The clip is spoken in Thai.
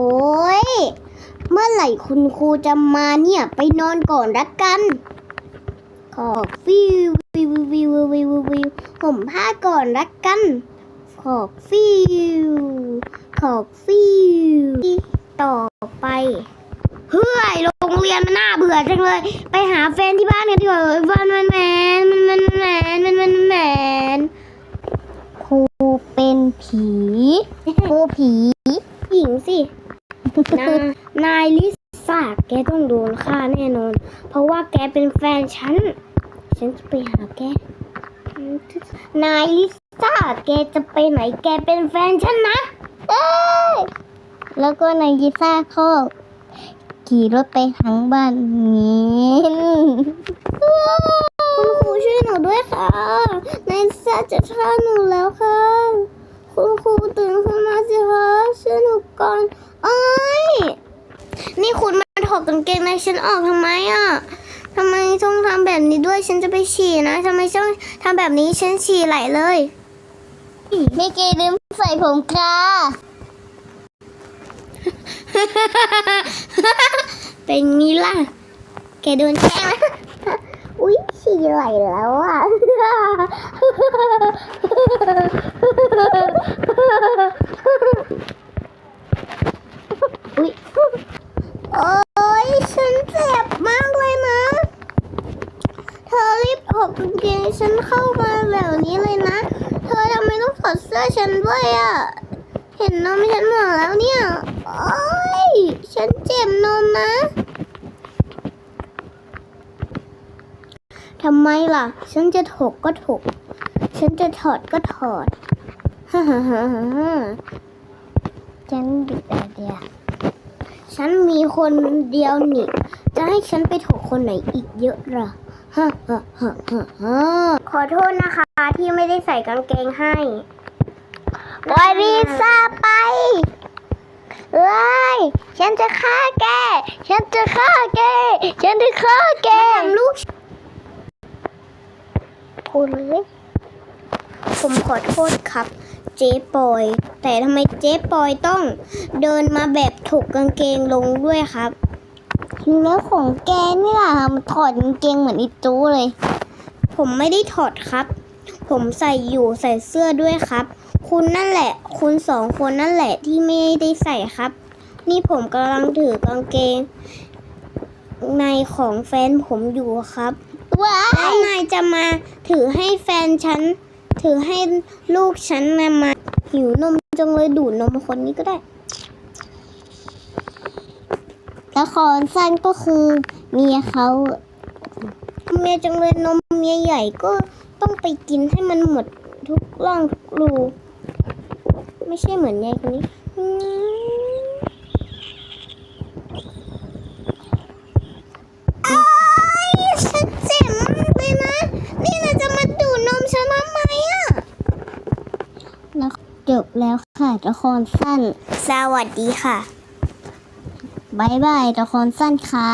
อ้ย เมื่อไหร่คุณครูจะมาเนี่ย ไปนอนก่อนละกัน ขอฟิววิววิววิววิวผมผ้าก่อนละกัน ขอฟิว ขอฟิว ต่อไป เฮ้ย โรงเรียนมันน่าเบื่อจังเลย ไปหาแฟนที่บ้านกันดีกว่าวันมันแมนมันมันแมนมันมันแมนครูเป็นผี ครูผี หญิงสิ นายนายลิซ่าแกต้องโดนฆ่าแน่นอน เพราะว่าแกเป็นแฟนฉัน ฉันจะไปหาแก นายลิซ่าแกจะไปไหนแกเป็นแฟนฉันนะ เอ้ยแล้วก็นายลิซ่าก็ขี่รถไปทั้งบ้านนี้คุณครูช่วยหนูด้วยค่ะนายลิซ่าจะฆ่าหนูแล้วค่ะคุณครูตื่นขึ้นมาสิคะช่วยหนูก่อนเอ้ย นี่คุณมาถอด กางเกงในฉันออกทำไมอะทำไมต้องทำแบบนี้ด้วยฉันจะไปฉี่นะทำไมต้องทำแบบนี้ฉันฉี่ไหลเลยไม่เกลืมใส่ผมค่ะ เป็นงี้ล่ะ แกโดนแกล้งแล้วอุ๊ยฉี่ไหลแล้วอะอุ๊ย โอ๊ย ฉันเจ็บมากเลยนะ เธอรีบถอดกางเกง ฉันเข้ามาแบบนี้เลยนะ เธอทำไมต้องถอดเสื้อฉันด้วยอะ่ะ เห็นนมฉันหมดแล้วเนี่ย โอ๊ยฉันเจ็บนมนะทำไมล่ะ ฉันจะถกก็ถก ฉันจะถอดก็ถอดฮ่าฮ่าฮ่าฮ่าฉันบิดอะไรเดียฉันมีคนเดียวนี่ จะให้ฉันไปถกคนไหนอีกเยอะล่ะฮ่ ขอโทษนะคะที่ไม่ได้ใส่กางเกงให้วายวีซ่าไปเอ้ยฉันจะฆ่าแก ฉันจะฆ่าแก ฉันจะฆ่าแกลูกพูดเลยผมขอโทษครับ เจ๊ปอย แต่ทำไมเจ๊ปอยต้องเดินมาแบบถูกกางเกงลงด้วยครับ แล้วของแกนี่ล่ะมันถอดกางเกงเหมือนอีจูเลย ผมไม่ได้ถอดครับ ผมใส่อยู่ใส่เสื้อด้วยครับ คุณนั่นแหละ คุณสองคนนั่นแหละที่ไม่ได้ใส่ครับ นี่ผมกำลังถือกางเกง ในของแฟนผมอยู่ครับแล้วนายจะมาถือให้แฟนฉัน ถือให้ลูกฉันนะมาหิวนมจังเลยดูดนมคนนี้ก็ได้ ละครสั้นก็คือเมียเขาเมียจังเลยนมเมียใหญ่ก็ต้องไปกินให้มันหมดทุกร่องทุกรูไม่ใช่เหมือนยายคนนี้อืมอ้ายฉันเจ็บมากเลยนะ นี่นาจะมาดูดนมฉันทำไมอะจบแล้วค่ะละครสั้น สวัสดีค่ะ บายบายตะคนสั้นค่ะ